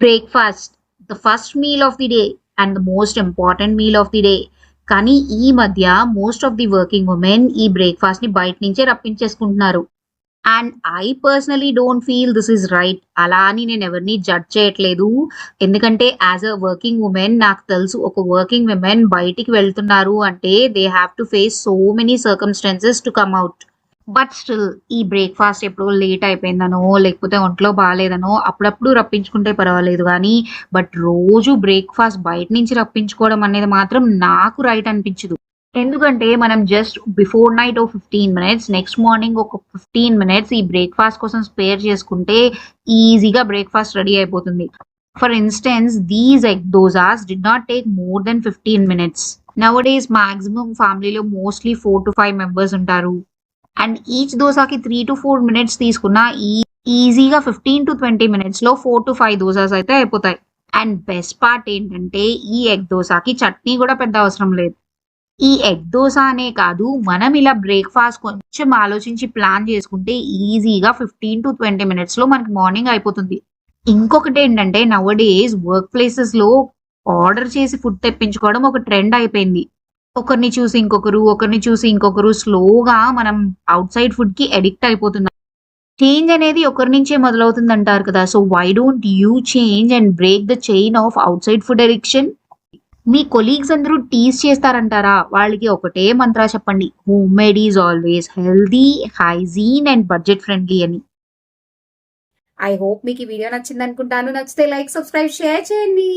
Breakfast the first meal of the day and the most important meal of the day కానీ ఈ మధ్య most of the working women ఈ బ్రేక్ఫాస్ట్ని బయట నుంచే రప్పించేసుకుంటున్నారు. And I personally don't feel this is right అలా అని నేను ఎవరిని జడ్జ్ చేయట్లేదు. ఎందుకంటే యాజ్ అ వర్కింగ్ ఉమెన్ నాకు తెలుసు ఒక వర్కింగ్ ఉమెన్ బయటికి వెళ్తున్నారు అంటే they have to face so many circumstances to come out but still ఈ బ్రేక్ఫాస్ట్ ఎప్పుడో లేట్ అయిపోయిందనో లేకపోతే ఒంట్లో బాగాలేదనో అప్పుడప్పుడు రప్పించుకుంటే పర్వాలేదు కానీ బట్ రోజు బ్రేక్ఫాస్ట్ బయట నుంచి రప్పించుకోవడం అనేది మాత్రం నాకు రైట్ అనిపించదు. ఎందుకంటే మనం జస్ట్ బిఫోర్ నైట్ ఓ ఫిఫ్టీన్ మినిట్స్ నెక్స్ట్ మార్నింగ్ ఒక ఫిఫ్టీన్ మినిట్స్ ఈ బ్రేక్ఫాస్ట్ కోసం స్పేర్ చేసుకుంటే ఈజీగా బ్రేక్ఫాస్ట్ రెడీ అయిపోతుంది. For instance these egg dosas do not take more than fifteen minutes nowadays maximum ఫ్యామిలీలో mostly four to five members ఉంటారు. And each దోసాకి three to four minutes తీసుకున్నా ఈ ఈజీగా ఫిఫ్టీన్ టు ట్వంటీ మినిట్స్లో ఫోర్ టు ఫైవ్ దోసాస్ అయితే అయిపోతాయి. And best part ఏంటంటే ఈ ఎగ్ దోసాకి చట్నీ కూడా పెద్ద అవసరం లేదు. ఈ ఎగ్ దోశ అనే కాదు మనం ఇలా బ్రేక్ఫాస్ట్ కొంచెం ఆలోచించి ప్లాన్ చేసుకుంటే ఈజీగా ఫిఫ్టీన్ టు ట్వంటీ మినిట్స్లో మనకి మార్నింగ్ అయిపోతుంది. ఇంకొకటి ఏంటంటే నవ డేస్ వర్క్ ప్లేసెస్లో ఆర్డర్ చేసి ఫుడ్ తెప్పించుకోవడం ఒక ట్రెండ్ అయిపోయింది. ఒకరిని చూసి ఇంకొకరు ఒకరిని చూసి ఇంకొకరు స్లోగా మనం అవుట్ సైడ్ ఫుడ్కి అడిక్ట్ అయిపోతున్నాం. చేంజ్ అనేది ఒకరి నుంచే మొదలవుతుంది అంటారు కదా. So why don't you change and break the chain of outside food addiction me colleagues అందరూ టీస్ చేస్తారంటారా? వాళ్ళకి ఒకటే మంత్రా చెప్పండి. Homemade is always healthy hygiene and budget friendly అని. ఐ హోప్ మీకు ఈ వీడియో నచ్చింది అనుకుంటాను నచ్చితే లైక్ సబ్స్క్రైబ్ షేర్ చేయండి.